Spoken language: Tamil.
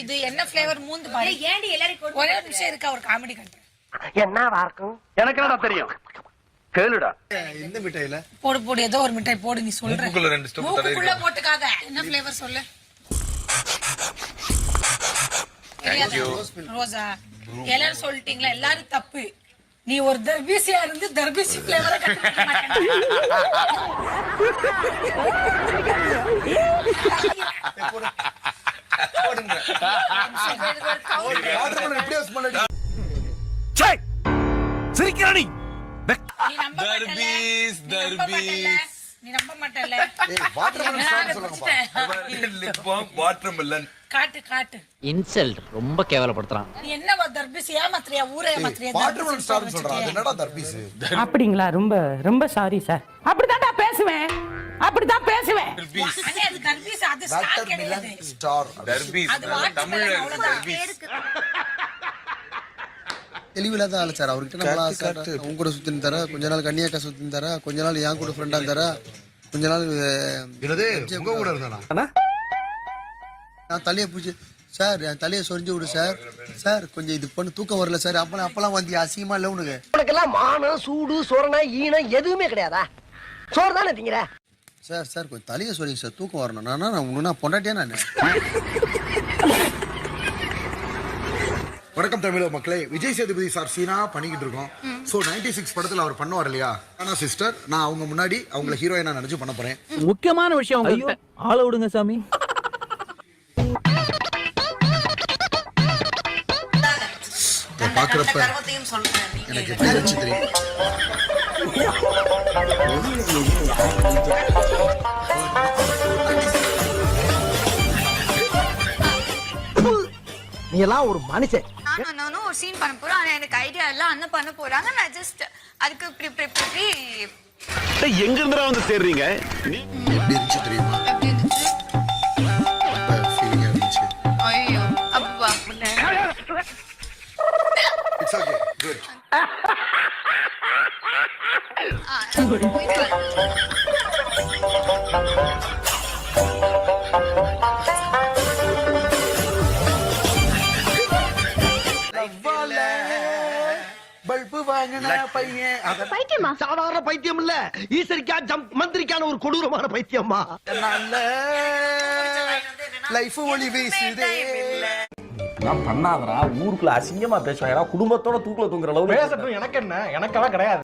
இது என்ன ஃபிளேவர் மூந்து பாரு ஏன்டி எல்லாரும் ஒரே ஒரு நிமிஷம் இருக்கா ஒரு காமெடி கட்டு எனக்கு என்னடா தெரியும்? கேளுடா. இந்த மிட்டாயில? போடு போடு ஏதோ ஒரு மிட்டாய் போடு நீ சொல்ற. மூக்குக்குள்ள ரெண்டு step மூக்குக்குள்ள போட்டுக்காத. என்ன ஃபிளேவர் சொல்லு? ரோசா எல்லாரும் சொல்லிட்டீங்களா? எல்லாரும் தப்பு. நீ ஒரு தர்பீசியா இருந்து தர்பீசி ஃபிளேவரை மாட்டேன் நீ. நம்ப மாட்டல வாட்டர்மெலன் காட்டு காட்டு. இன்சல்ட் ரொம்ப கேவலப்படுத்துறான். நீ என்ன தர்பீசி ஏமாத்திரியா ஊரே வாட்டர்மெலன் சொல்றான். என்னடா தர்பீஸ்? அப்படிங்களா? ரொம்ப ரொம்ப சாரி சார் பேசுவேன் அப்படித்தான் பேசுவேன். தெளிவில்லாத ஆளு சார். அவர்கிட்ட நம்மளா சார் உங்க கூட சுத்தி தர கொஞ்ச நாள் கன்னியாக்கா சுத்தி தர கொஞ்ச நாள் என் கூட ஃப்ரெண்டா தர கொஞ்ச நாள் கூட இருந்தானா? நான் தலையை பிடிச்சி சார் என் தலையை சொரிஞ்சு விடு சார். சார் கொஞ்சம் இது பண்ணு தூக்கம் வரல சார். அப்பலாம் அப்பலாம் வந்து அசிங்கமா இல்லை உனக்கு. உனக்கெல்லாம் மானம் சூடு சோரணா ஈனம் எதுவுமே கிடையாதா? சோறு தானே திங்கிற? சார் சார் கொஞ்சம் தலையை சொரிங்க சார். தூக்கம் வரணும். நானா நான் உனக்கு பொண்டாட்டியா நான் வணக்கம் தமிழக மக்களே. விஜய் சேதுபதி சார் சீனா பண்ணிக்கிட்டு இருக்கோம். சோ 96 சிக்ஸ் படத்துல அவர் பண்ணுவார் இல்லையா? ஆனா சிஸ்டர் நான் அவங்க முன்னாடி அவங்கள ஹீரோயினா நினைச்சு பண்ண போறேன். முக்கியமான விஷயம் உங்ககிட்ட ஆள விடுங்க சாமி. பாக்குறப்ப கர்வத்தையும் சொல்றேன் நீங்க எனக்கு எப்படி தெரியும். நீ எல்லாம் ஒரு மனுஷன். நானும் நானும் ஒரு சீன் பண்ண போறோம். ஆனா எனக்கு ஐடியா இல்ல அண்ணன் பண்ண போறாங்க. நான் ஜஸ்ட் அதுக்கு இப்படி இப்படி எங்க இருந்துடா வந்து சேர்றீங்க? எப்படி இருந்துச்சு தெரியுமா? ஐயோ அப்பா இட்ஸ் ஓகே குட். பல்பு வாங்கின பையன். அத சாதாரண பைத்தியம் இல்ல. ஈஸ்வரிக்கா மந்திரிக்கான ஒரு கொடூரமான பைத்தியம்மா. நல்ல லைஃப் ஒளி வீசுதே. பண்ணாதடா. ஊருக்குள்ள அசிங்கமா பேசுவாங்க குடும்பத்தோட தூக்குல தூங்குற அளவு பேசட்டும். எனக்கு என்ன எனக்கெல்லாம் கிடையாது.